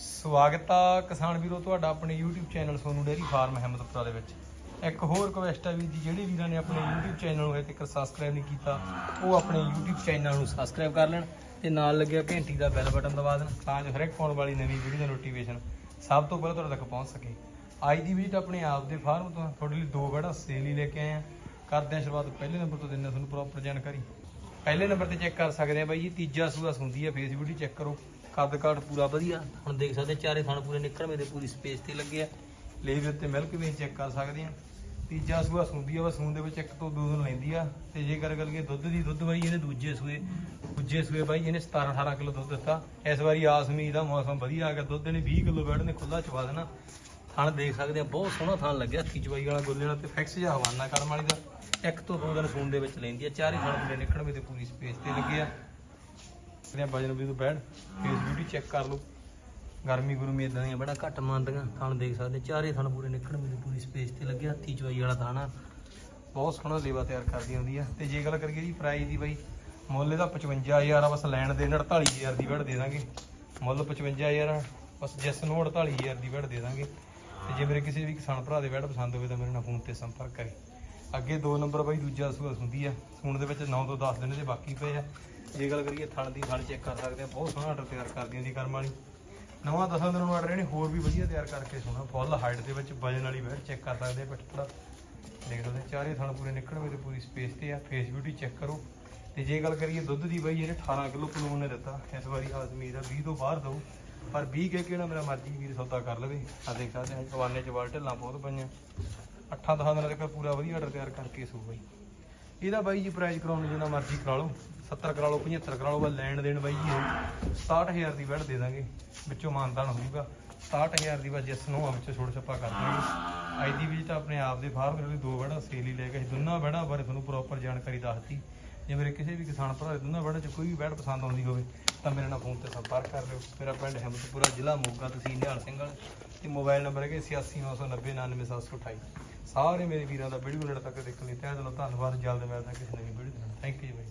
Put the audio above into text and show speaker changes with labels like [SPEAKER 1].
[SPEAKER 1] ਸਵਾਗਤ ਆ ਕਿਸਾਨ ਵੀਰੋ ਤੁਹਾਡਾ ਆਪਣੇ YouTube channel Sonu dairy farm Ahmadpura ਦੇ ਵਿੱਚ। ਇੱਕ ਹੋਰ ਰਿਕਵੈਸਟ ਆ ਵੀ ਜੀ, ਜਿਹੜੇ ਵੀਰਾਂ ਨੇ ਆਪਣੇ YouTube ਚੈਨਲ ਨੂੰ ਹਜੇ ਤੱਕ ਸਬਸਕ੍ਰਾਈਬ ਨਹੀਂ ਕੀਤਾ, ਉਹ ਆਪਣੇ YouTube ਚੈਨਲ ਨੂੰ ਸਬਸਕ੍ਰਾਈਬ ਕਰ ਲੈਣ ਤੇ ਨਾਲ ਲੱਗਿਆ ਘੰਟੀ ਦਾ ਬੈਲ ਬਟਨ ਦਬਾ ਦੇਣ ਤਾਂ ਜੋ ਹਰ ਇੱਕ ਪਾਉਣ ਵਾਲੀ ਨਵੀਂ ਵੀਡੀਓ ਦਾ ਨੋਟੀਫਿਕੇਸ਼ਨ ਸਭ ਤੋਂ ਪਹਿਲਾਂ ਤੁਹਾਡੇ ਤੱਕ ਪਹੁੰਚ ਸਕੇ। ਅੱਜ ਦੀ ਵਿਜ਼ਿਟ ਆਪਣੇ ਆਪ ਦੇ ਫਾਰਮ ਤੋਂ ਤੁਹਾਡੇ ਲਈ ਦੋ ਬੜਾ ਸੇਲ ਹੀ ਲੈ ਕੇ ਆਏ ਆ। ਕਰਦੇ ਆ ਸ਼ੁਰੂਆਤ, ਪਹਿਲੇ ਨੰਬਰ ਤੋਂ ਦਿੰਦੇ ਆ ਤੁਹਾਨੂੰ ਪ੍ਰੋਪਰ ਜਾਣਕਾਰੀ। ਪਹਿਲੇ ਨੰਬਰ ਤੇ ਚੈੱਕ ਕਰ ਸਕਦੇ ਆ ਬਾਈ ਜੀ, ਤੀਜਾ ਸੂਆ ਸੁੰਦੀ ਆ ਫੇਸ ਬਿਊਟੀ ਚੈੱਕ ਕਰੋ। ਕੱਦ ਕਾਠ ਪੂਰਾ ਵਧੀਆ। ਹੁਣ ਦੇਖ ਸਕਦੇ ਚਾਰੇ ਥਣ ਪੂਰੇ ਨਿਕਲਵੇਂ ਦੇ ਪੂਰੀ ਸਪੇਸ ਤੇ ਲੱਗੇ ਆ। ਲੇਵ ਉੱਤੇ ਮਿਲਕ ਵੀ ਚੈੱਕ ਕਰ ਸਕਦੇ ਆ ਤੀਜਾ ਸੂਆ ਸੁੰਦੀ ਆ, ਬਸ ਸੂਨ ਦੇ ਵਿੱਚ ਇੱਕ ਤੋਂ ਦੋ ਦਿਨ ਲੈਂਦੀ ਆ। ਤੇ ਜੇ ਕਰ ਕਰੀਏ ਦੁੱਧ ਦੀ, ਦੁੱਧ ਬਾਈ ਇਹਨੇ ਦੂਜੇ ਸੂਏ ਦੂਜੇ ਸੂਏ ਬਾਈ ਇਹਨੇ 17 18 ਕਿਲੋ ਦੁੱਧ ਦਿੱਤਾ। ਇਸ ਵਾਰੀ ਆਸਮੀ ਦਾ ਮੌਸਮ ਵਧੀਆ ਆ ਗਿਆ। ਦੁੱਧ ਇਹਨੇ 20 ਕਿਲੋ ਬੈਡ ਨੇ ਖੁੱਲਾ ਚਵਾ ਦੇਣਾ। ਥਣ ਦੇਖ ਸਕਦੇ ਆ ਬਹੁਤ ਸੋਹਣਾ ਥਣ ਲੱਗਿਆ। ਹੱਥੀ ਚਵਾਈ ਵਾਲਾ ਗੋਲੇ ਵਾਲਾ ਤੇ ਫਿਕਸ ਜਿਹਾ ਹਵਾਨਾ ਕਰਨ ਵਾਲੀ ਦਾ। ਇੱਕ ਤੋਂ ਦੋ ਦਿਨ ਸੂਨ ਦੇ ਵਿੱਚ ਲੈਂਦੀ ਆ। ਚਾਰੇ ਥਣ ਪੂਰੇ ਨਿਕਲਵੇਂ ਤੇ ਪੂਰੀ ਸਪੇਸ ਤੇ ਲੱਗੇ ਆ। ਇਹਦੇ ਵਜਨ ਵੀ ਤੋਂ ਬੈਡ ਫੇਸ ਬਿਊਟੀ ਚੈੱਕ ਕਰ ਲਓ। ਗਰਮੀ ਗੁਰਮੀ ਇਦਾਂ ਦੀਆਂ ਬੜਾ ਘੱਟ ਮੰਨਦੀਆਂ, ਥਣ ਦੇਖ ਸਕਦੇ, ਚਾਰੇ ਥਣ ਪੂਰੇ ਨਿਕਲਣ ਮੈਨੂੰ ਪੂਰੀ ਸਪੇਸ ਤੇ ਲੱਗਿਆ, ਹੱਥੀ ਚਵਾਈ ਵਾਲਾ ਥਾਣਾ ਬਹੁਤ ਸੋਹਣਾ ਲੇਵਾ ਤਿਆਰ ਕਰਦੀ ਹੁੰਦੀ ਆ। ਤੇ ਜੇ ਗੱਲ ਕਰੀਏ ਜੀ ਪ੍ਰਾਈਸ ਦੀ ਬਾਈ, ਮੁੱਲ ਇਹਦਾ 55000 ਆ, ਬਸ ਲੈਣ ਦੇ 48000 ਦੀ ਵੜ ਦੇ ਦਾਂਗੇ। ਮੁੱਲ 55000 ਆ, ਬਸ ਜਿਸ ਨੂੰ 48000 ਦੀ ਵੜ ਦੇ ਦਾਂਗੇ। ਤੇ ਜੇ ਮੇਰੇ ਕਿਸੇ ਵੀ ਕਿਸਾਨ ਭਰਾ ਦੇ ਵੜ ਪਸੰਦ ਹੋਵੇ ਤਾਂ ਮੇਰੇ ਨਾਲ ਫੋਨ ਤੇ ਸੰਪਰਕ ਕਰੇ। ਅੱਗੇ ਦੋ ਨੰਬਰ ਬਾਈ, ਦੂਜਾ ਸੂਆ ਸੁੰਦੀ ਆ। ਸੂਣ ਦੇ ਵਿੱਚ 9 ਤੋਂ 10 ਦਿਨ ਦੇ ਬਾਕੀ ਪਏ ਆ। ਜੇ ਗੱਲ ਕਰੀਏ ਥਣ ਦੀ, ਥਣ ਚੈੱਕ ਕਰ ਸਕਦੇ ਆ। ਬਹੁਤ ਸੋਹਣਾ ਆਰਡਰ ਤਿਆਰ ਕਰਦੀਆਂ ਹੁੰਦੀ ਕਰਮ ਵਾਲੀ। ਨਵਾਂ ਦਸਾਂ ਦਿਨ ਨੂੰ ਆਰਡਰ ਇਹਨੇ ਹੋਰ ਵੀ ਵਧੀਆ ਤਿਆਰ ਕਰਕੇ ਸੋਹਣਾ। ਫੁੱਲ ਹਾਈਟ ਦੇ ਵਿੱਚ ਵਜਨ ਵਾਲੀ ਵੈਟ ਚੈੱਕ ਕਰ ਸਕਦੇ ਆ ਪਿੱਠੜਾ ਦੇਖ ਲਓ ਤੇ ਚਾਰੇ ਥਣ ਪੂਰੇ ਨਿਕਲਵੇਂ ਤੇ ਪੂਰੀ ਸਪੇਸ ਤੇ ਆ। ਫੇਸ ਬਿਊਟੀ ਚੈੱਕ ਕਰੋ। ਤੇ ਜੇ ਗੱਲ ਕਰੀਏ ਦੁੱਧ ਦੀ ਬਾਈ, ਇਹਨੇ 18 ਕਿਲੋ ਪਲੂਨ ਨੇ ਦਿੱਤਾ। ਇਸ ਵਾਰੀ ਆਜ਼ਮੀਰ ਆ 20 ਤੋਂ ਬਾਹਰ ਦਊ। ਪਰ 20 ਕਹਿ ਕੇ ਨਾ ਮੇਰਾ ਮਰਜ਼ੀ ਵੀਰ ਸੌਦਾ ਕਰ ਲਵੇ। ਆ ਦੇਖ ਸਕਦੇ ਆ ਜਵਾਨੇ ਚ ਵਾਲ ਢਿੱਲਾਂ ਬਹੁਤ ਪਈਆਂ। ਅੱਠਾਂ ਦਸਾਂ ਦਿਨਾਂ ਤੱਕ ਪੂਰਾ ਵਧੀਆ ਆਰਡਰ ਤਿਆਰ ਕਰਕੇ ਸੂ ਬਾਈ। ਇਹਦਾ ਬਾਈ ਜੀ ਪ੍ਰਾਈਸ ਕਰਾਉਣ ਨੂੰ ਜਿੰਨਾ ਮਰਜ਼ੀ ਕਰਾ ਲਓ 70 ਕਰਾ ਲਓ 75 ਕਰਾ ਲਓ, ਬਸ ਲੈਣ ਦੇਣ ਬਾਈ ਜੀ ਹੋਊ 67000 ਦੀ ਵੜ ਦੇ ਦਾਂਗੇ, ਵਿੱਚੋਂ ਮਾਨਦਾਨ ਹੋਊਗਾ 67000 ਦੀ ਬਸ ਜਿਸ ਨੂੰ ਆ, ਵਿੱਚੋਂ ਛੋੜ ਛੱਪਾ ਕਰ ਦਾਂਗੇ। ਅੱਜ ਦੀ ਵੀ ਤਾਂ ਆਪਣੇ ਆਪ ਦੇ ਫਾਰਮ ਦੇ ਦੋ ਵੜਾ, ਸੇਲ ਹੀ ਲੈ ਕੇ ਦੋਨਾਂ ਵੜਾ ਬਾਰੇ ਤੁਹਾਨੂੰ ਪ੍ਰੋਪਰ ਜਾਣਕਾਰੀ ਦੱਸਤੀ। ਜੇ ਮੇਰੇ ਕਿਸੇ ਵੀ ਕਿਸਾਨ ਭਰਾ ਦੇ ਦੋਨਾਂ ਵੜਾ ਚ ਕੋਈ ਵੀ ਵੜ ਪਸੰਦ ਆਉਂਦੀ ਹੋਵੇ, ਤਾਂ ਮੇਰੇ ਨਾਲ ਫੋਨ ਤੇ ਸੰਪਰਕ ਕਰ ਲਿਓ। ਮੇਰਾ ਪਿੰਡ ਹਿੰਮਤਪੁਰਾ ਜ਼ਿਲ੍ਹਾ ਮੋਗਾ, ਤਹਿਸੀਲ ਨਿਹਾਲ ਸਿੰਘ ਵਾਲਾ, ਤੇ ਮੋਬਾਈਲ ਨੰਬਰ ਹੈ 869990 99728 ਸਾਰੇ ਮੇਰੇ ਵੀਰਾਂ ਦਾ ਵੀਡੀਓ ਲੈਣ ਤੱਕ ਦੇਖਣ ਲਈ ਤਹਿ ਦਿਲੋਂ ਧੰਨਵਾਦ। ਜਲਦ ਮਿਲਦਾ ਕਿਸੇ ਨਵੀਂ ਵੀਡੀਓ ਦੇ ਨਾਲ। Thank you by